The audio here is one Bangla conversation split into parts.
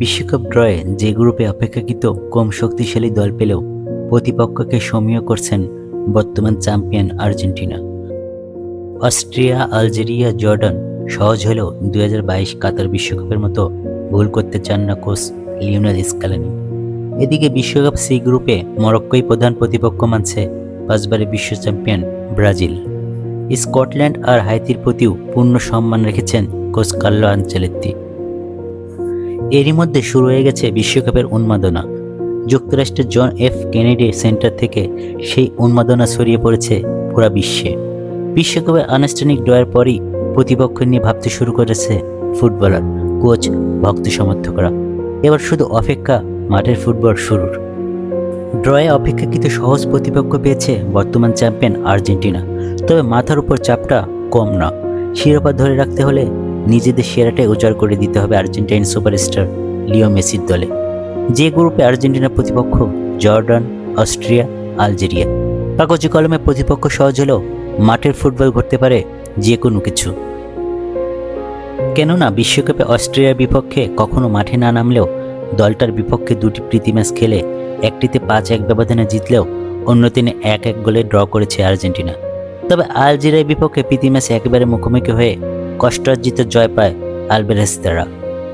বিশ্বকাপ ড্রয়ে যে গ্রুপে অপেক্ষাকৃত কম শক্তিশালী দল পেলেও প্রতিপক্ষকে সমীহ করছেন বর্তমান champion Argentina. Austria, Algeria, Jordan সহজ হলেও দুই হাজার বাইশ কাতার বিশ্বকাপের মতো ভুল করতে চান না কোচ লিওনেল স্কালানি। এদিকে বিশ্বকাপ সি গ্রুপে মরক্কোই প্রধান প্রতিপক্ষ মানছে পাঁচবারের বিশ্ব চ্যাম্পিয়ন ব্রাজিল। স্কটল্যান্ড আর হাইতির প্রতিও পূর্ণ সম্মান রেখেছেন কোচ কার্লো আঞ্চেলেত্তি। এরই মধ্যে শুরু হয়ে গেছে বিশ্বকাপের উন্মাদনা। যুক্তরাষ্ট্রের জন এফ কেনেডি সেন্টার থেকে সেই উন্মাদনা ছড়িয়ে পড়েছে পুরা বিশ্বে। বিশ্বকাপের আনুষ্ঠানিক ড্রয়ের পরই প্রতিপক্ষ নিয়ে ভাবতে শুরু করেছে ফুটবলার, কোচ, ভক্ত সমর্থকরা। এবার শুধু অপেক্ষা মাঠের ফুটবল শুরুর। ড্রয়ে অপেক্ষাকৃত সহজ প্রতিপক্ষ পেয়েছে বর্তমান চ্যাম্পিয়ন আর্জেন্টিনা। তবে মাথার উপর চাপটা কম না। শিরোপা ধরে রাখতে হলে নিজেদের সেরাটাই উজাড় করে দিতে হবে আর্জেন্টাইন সুপারস্টার লিও মেসির দলে। যে গ্রুপে আর্জেন্টিনার প্রতিপক্ষ জর্ডান, অস্ট্রিয়া, আলজেরিয়া। কাগজে কলমে প্রতিপক্ষ সহজ হলেও মাঠের ফুটবল ঘটতে পারে যে কোনো কিছু। কেননা বিশ্বকাপে অস্ট্রিয়ার বিপক্ষে কখনো মাঠে না নামলেও দলটার বিপক্ষে দুটি প্রীতি ম্যাচ খেলে একটিতে পাঁচ এক ব্যবধানে জিতলেও অন্য তিনে এক এক গোলে ড্র করেছে আর্জেন্টিনা। তবে আলজেরিয়ার বিপক্ষে প্রীতি ম্যাচ একেবারে মুখোমুখি হয়ে কষ্টার্জিত জয় পায় আলবেরেস্তারা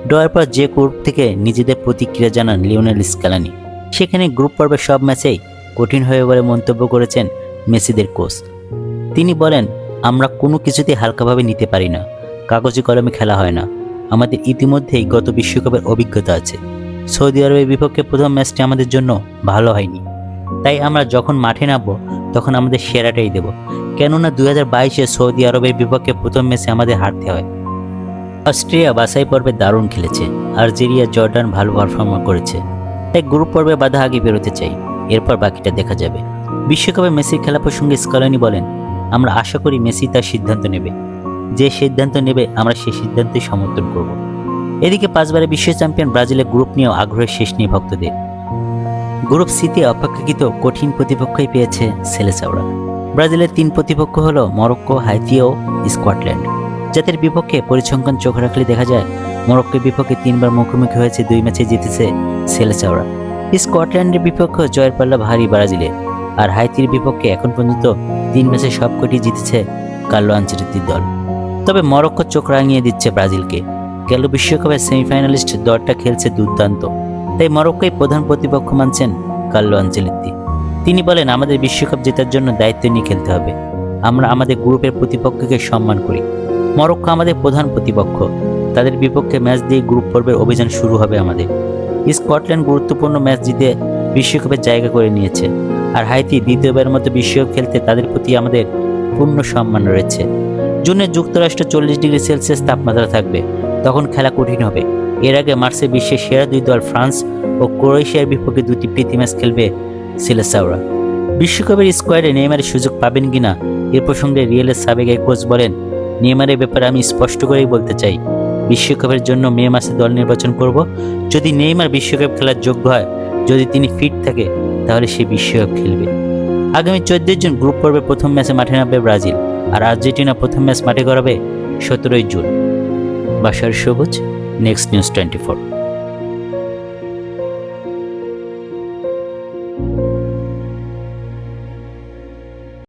ড্রয়ের পর যে গ্রুপ থেকে নিজেদের প্রতিক্রিয়া জানান লিওনেল স্কালানি, সেখানে গ্রুপ পর্বের সব ম্যাচেই কঠিন হয়ে বলে মন্তব্য করেছেন মেসিদের কোচ। তিনি বলেন, আমরা কোনো কিছুতেই হালকাভাবে নিতে পারি না, কাগজে কলমে খেলা হয় না। আমাদের ইতিমধ্যেই গত বিশ্বকাপের অভিজ্ঞতা আছে। সৌদি আরবের বিপক্ষে প্রথম ম্যাচটি আমাদের জন্য ভালো হয়নি। তাই আমরা যখন মাঠে নামবো, তখন আমাদের সেরাটাই দেব। কেননা দু হাজার বাইশে সৌদি আরবের বিপক্ষে প্রথম ম্যাচে আমাদের হারতে হয়। অস্ট্রিয়া বাছাই পর্বে দারুণ খেলেছে। আলজেরিয়া, জর্ডান ভালো পারফর্ম করেছে। তাই গ্রুপ পর্বে বাধা আগে বেরোতে চাই। এরপর বাকিটা দেখা যাবে। বিশ্বকাপে মেসির খেলা প্রসঙ্গে স্কলানি বলেন, আমরা আশা করি মেসি তার সিদ্ধান্ত নেবে। যে সিদ্ধান্ত নেবে, আমরা সেই সিদ্ধান্তই সমর্থন করব। এদিকে পাঁচবারে বিশ্ব চ্যাম্পিয়ন ব্রাজিলের গ্রুপ নিয়েও আগ্রহের শেষ নেই ভক্তদের। গ্রুপ সিতে অপেক্ষাকৃত কঠিন প্রতিপক্ষই পেয়েছে সেলেসাওরা ব্রাজিলের তিন প্রতিপক্ষ হল মরক্কো, হাইতি ও স্কটল্যান্ড। যাদের বিপক্ষে পরিসংখ্যান চোখ রাখলে দেখা যায়, মরক্কোর বিপক্ষে তিনবার মুখোমুখি হয়েছে দুই ম্যাচে জিতেছে সেলেসাওরা স্কটল্যান্ডের বিপক্ষে জয়ের পাল্লা ভারী ব্রাজিলে, আর হাইতির বিপক্ষে এখন পর্যন্ত তিন ম্যাচে সবকটি জিতেছে কার্লো আঞ্চলিতির দল। তবে মরক্কো চোখ রাঙিয়ে দিচ্ছে ব্রাজিলকে। গেল বিশ্বকাপের সেমিফাইনালিস্ট দলটা খেলছে দুর্দান্ত। তাই মরক্কোই প্রধান প্রতিপক্ষ মানছেন কার্লো আঞ্চলিতি তিনি বলেন, আমাদের বিশ্বকাপ জেতার জন্য দায়িত্ব নিয়ে খেলতে হবে। আমরা আমাদের গ্রুপের প্রতিপক্ষকে সম্মান করি। মরক্কো আমাদের প্রধান প্রতিপক্ষ। তাদের বিপক্ষে ম্যাচ দিয়ে গ্রুপ পর্বের অভিযান শুরু হবে আমাদের। স্কটল্যান্ড গুরুত্বপূর্ণ ম্যাচ জিতে বিশ্বকাপের জায়গা করে নিয়েছে। আর হাইতি দ্বিতীয়বার মতো বিশ্বকাপ খেলতে তাদের প্রতি আমাদের পূর্ণ সম্মান রয়েছে। জুনে যুক্তরাষ্ট্র চল্লিশ ডিগ্রি সেলসিয়াস তাপমাত্রা থাকবে। তখন খেলা কঠিন হবে। এর আগে মার্চে বিশ্বের সেরা দুই দল ফ্রান্স ও ক্রোয়েশিয়ার বিপক্ষে দুটি প্রীতি ম্যাচ খেলবে সিলেসাওরা। বিশ্বকাপের স্কোয়াডে নেইমারের সুযোগ পাবেন কিনা, এ প্রসঙ্গে রিয়েলের সাবেক এক কোচ বলেন, নেইমারের ব্যাপারে আমি স্পষ্ট করেই বলতে চাই, বিশ্বকাপের জন্য মে মাসে দল নির্বাচন করব। যদি নেইমার বিশ্বকাপ খেলার যোগ্য হয়, যদি তিনি ফিট থাকে, তাহলে সে বিশ্বকাপ খেলবে। আগামী চোদ্দই জুন গ্রুপ পর্বে প্রথম ম্যাচে মাঠে নামবে ব্রাজিল, আর আর্জেন্টিনা প্রথম ম্যাচ মাঠে গড়াবে সতেরোই জুন। বাসার সবুজ নেক্সট নিউজ টোয়েন্টি ফোর